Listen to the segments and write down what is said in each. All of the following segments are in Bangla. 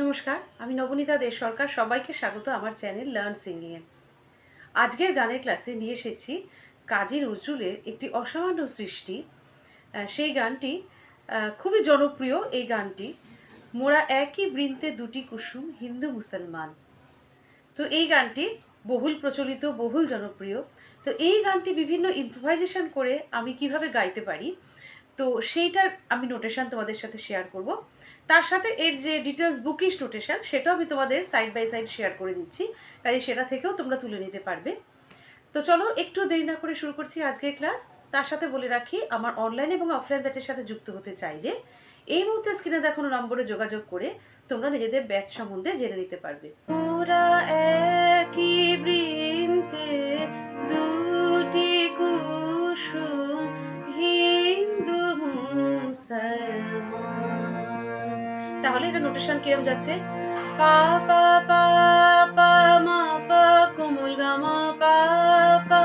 নমস্কার, আমি নবনীতা দে, সরকার সবাইকে স্বাগত আমার চ্যানেল লার্ন সিঙ্গিংয়ে আজকের গানের ক্লাসে নিয়ে এসেছি কাজী নজরুলের একটি অসামান্য সৃষ্টি। সেই গানটি খুবই জনপ্রিয় এই গানটি। মোরা একই বৃন্তে দুটি কুসুম, হিন্দু মুসলমান। তো এই গানটি বহুল প্রচলিত, বহুল জনপ্রিয়। তো এই গানটি বিভিন্ন ইম্প্রোভাইজেশন করে আমি কীভাবে গাইতে পারি তো সেইটার আমি নোটেশন তোমাদের সাথে শেয়ার করব। তার সাথে এর যে ডিটেলস বুকিশ নোটেশন সেটাও আমি তোমাদের সাইড বাই সাইড শেয়ার করে দিচ্ছি। কাজে সেটা থেকেও তোমরা তুলে নিতে পারবে। তো চলো, একটু দেরি না করে শুরু করছি আজকের ক্লাস তার সাথে বলে রাখি, আমার অনলাইন এবং অফলাইন ব্যাচের সাথে যুক্ত হতে চাইলে এই মুহূর্তে স্ক্রিনে দেখানো নম্বরে যোগাযোগ করে তোমরা নিজেদের ব্যাচ সম্বন্ধে জেনে নিতে পারবে। ওরা একই বৃন্তে দুটি তাহলে এটা নোটেশন কিরম যাচ্ছে? পা পা পা পা, মা, পা, কোমল গা, মা, পা পা,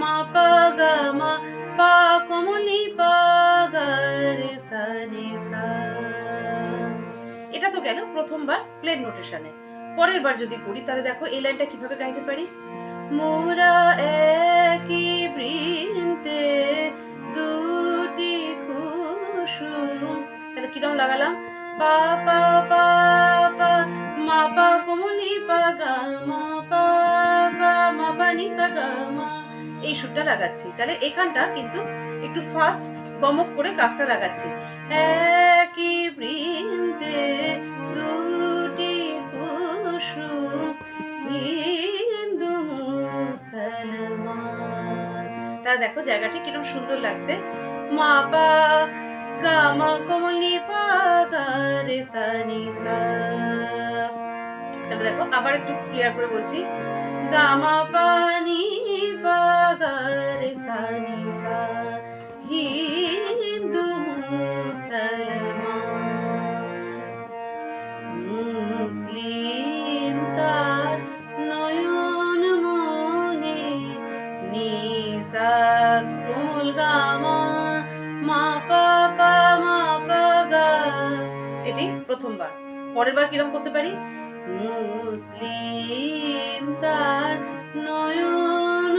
মা, পা, গা, মা, পা, কোমল পা, গা, রে, সা সা। এটা তো গেল প্রথমবার প্লেন নোটেশনে পরের বার যদি করি, তাহলে দেখো এই লাইনটা কীভাবে গাইতে পারি? মোরা একই বৃন্তে কিরম লাগালাম? পা পা পা পা, মা, পা, কোমলি পা গা মা, পা পা, মা পা নি পা গা মা। এই সুরটা লাগাচ্ছি। তাহলে এখানটা কিন্তু একটু ফাস্ট গমক করে কাজটা লাগাচ্ছি। একই বৃন্দে দুটি কুসুম হিন্দু, মুসলমান। তা দেখো জায়গাটি কীরকম সুন্দর লাগছে। মা, পা মা কমলি পা রে সা তাহলে দেখো আবার একটু ক্লিয়ার করে বলছি গা মা পা নি পরের বার কিরম করতে পারি? মুসলিম তার নয়ন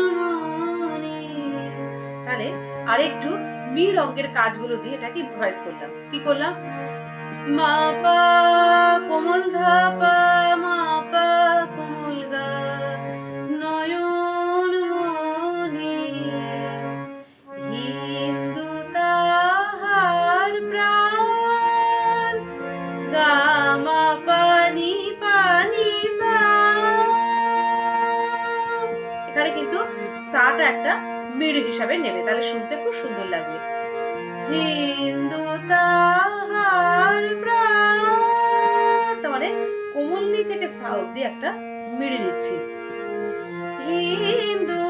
তাহলে আরেকটু মির রঙের কাজগুলো দিয়ে এটাকে ভয়েস করলাম। কি করলাম? মা পা কোমল ধা সাটা একটা মিড হিসাবে নেবে, তাহলে শুনতে খুব সুন্দর লাগবে। হিন্দু তাহার মানে কোমলনি থেকে সা অব্দি একটা মিড়ে নিচ্ছি। হিন্দু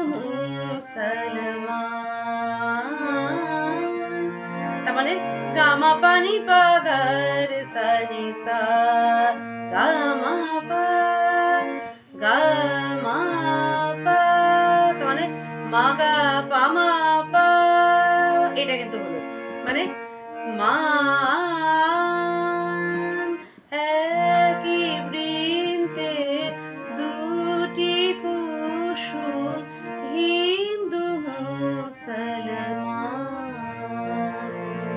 তার মানে গামা পানি পাগার, সানি সা গামা পা গামা মানে মাগা পামা পা। এটা কিন্তু হলো। মানে মান একই বৃন্তে দুটি কুসুম হিন্দু মুসলমান।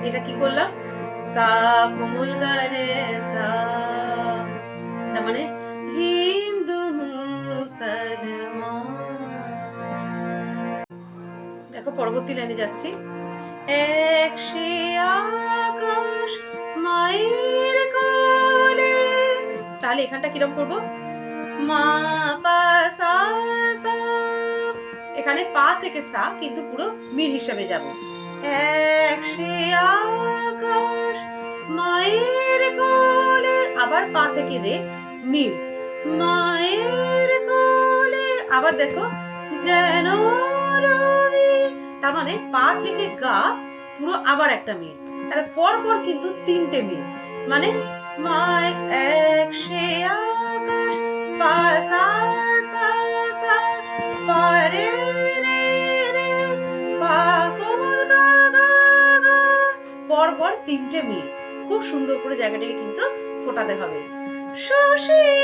এটা কি করলাম? সা কোমল গারে সা তার মানে হিন্দু মুসলমান। দেখো, পরবর্তী লাইনে যাচ্ছি। এক আকাশ মায়ের কোলে। তাহলে এখানটা কিরম করব? মা, পা, সা সা। এখানে পা থেকে সা কিন্তু পুরো মির হিসাবে যাব। এক আকাশ মায়ের কোলে। আবার পা থেকে রে মির। মায়ের কোলে। আবার দেখো, যেন তার মানে পা থেকে গা, পুরো আবার একটা মিল তাহলে পর পর কিন্তু তিনটে মিল মানে মায় এক সে আকাশ রে রে পর তিনটে মিল খুব সুন্দর করে জায়গাটাকে কিন্তু ফোটাতে হবে। শশী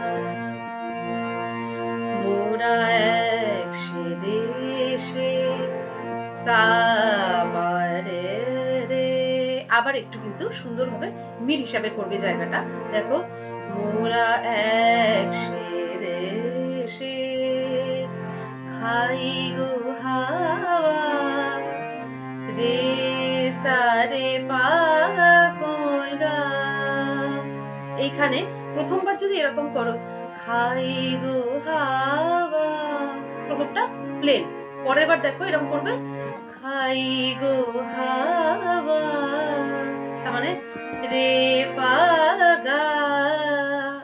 মোরা এক রে। আবার একটু কিন্তু সুন্দরভাবে মিল হিসাবে করবে জায়গাটা। দেখো মোরা এক খাই গো রে, সারে পাগলগা এইখানে প্রথমবার যদি এরকম করো খাই গো প্রথমটা প্লেন পরের বার দেখো এরকম করবে। খাই গো হাওয়া। তার মানে রে পাগা।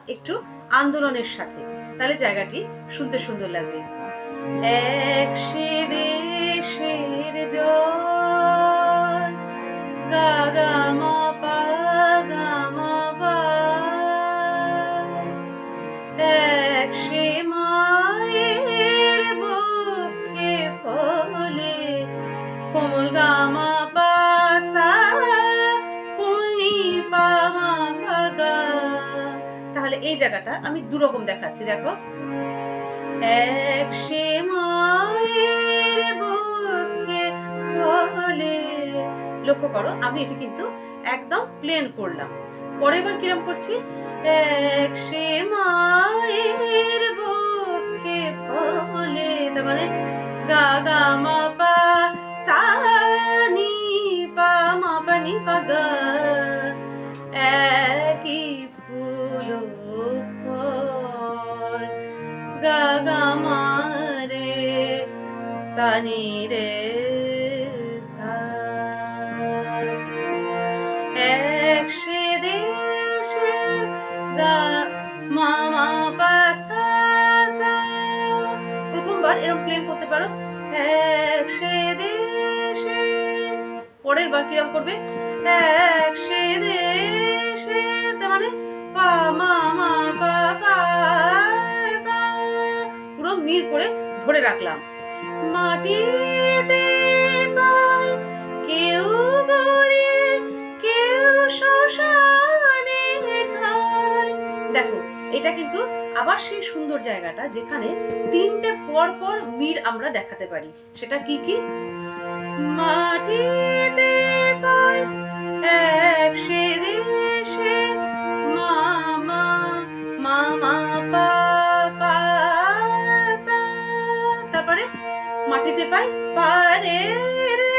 একটু আন্দোলনের সাথে। তাহলে জায়গাটি শুনতে সুন্দর লাগবে। এক সে জায়গাটা আমি দুরকম দেখাচ্ছি, দেখো। এক লক্ষ্য করো, আমি এটি কিন্তু একদম প্লেন করলাম। পরের বার কিরম করছি? এক ফলে তার মানে গা গা, মা, পা, সা, নি, পা, মা, পা, নি, পা, গা। একই মা পা সা। সা। প্রথমবার এরকম প্লেন করতে পারো। এক সে দেশে পরের বার কীরকম করবে? এক সে দেশে তার মানে পা মা মা পা পা পুরো মির করে ধরে রাখলাম। দেখো, এটা কিন্তু আবার সেই সুন্দর জায়গাটা যেখানে তিনটে পর পর মির আমরা দেখাতে পারি। সেটা কি কি? মাটিতে মাটিতে পাই পারে রে।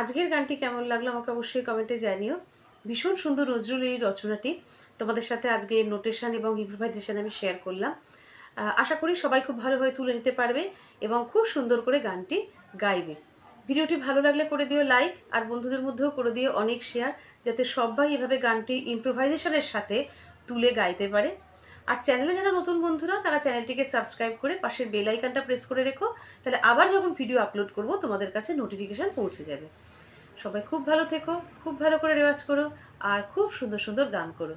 আজকের গানটি কেমন লাগল আমাকে অবশ্যই কমেন্টে জানিও। ভীষণ সুন্দর নজরুল এই রচনাটি। তোমাদের সাথে আজকে নোটেশন এবং ইম্প্রোভাইজেশন আমি শেয়ার করলাম। আশা করি সবাই খুব ভালোভাবে তুলে নিতে পারবে এবং খুব সুন্দর করে গানটি গাইবে। ভিডিওটি ভালো লাগলে করে দিও লাইক আর বন্ধুদের মধ্যেও করে দিও অনেক শেয়ার যাতে সবাই এভাবে গানটি ইম্প্রোভাইজেশনের সাথে তুলে গাইতে পারে। আর চ্যানেলে যারা নতুন বন্ধুরা, তারা চ্যানেলটিকে সাবস্ক্রাইব করে পাশের বেল আইকনটা প্রেস করে রেখো। তাহলে আবার যখন ভিডিও আপলোড করব, তোমাদের কাছে নোটিফিকেশান পৌঁছে যাবে। সবাই খুব ভালো থেকো, খুব ভালো করে রেওয়াজ করো, আর খুব সুন্দর সুন্দর গান করো।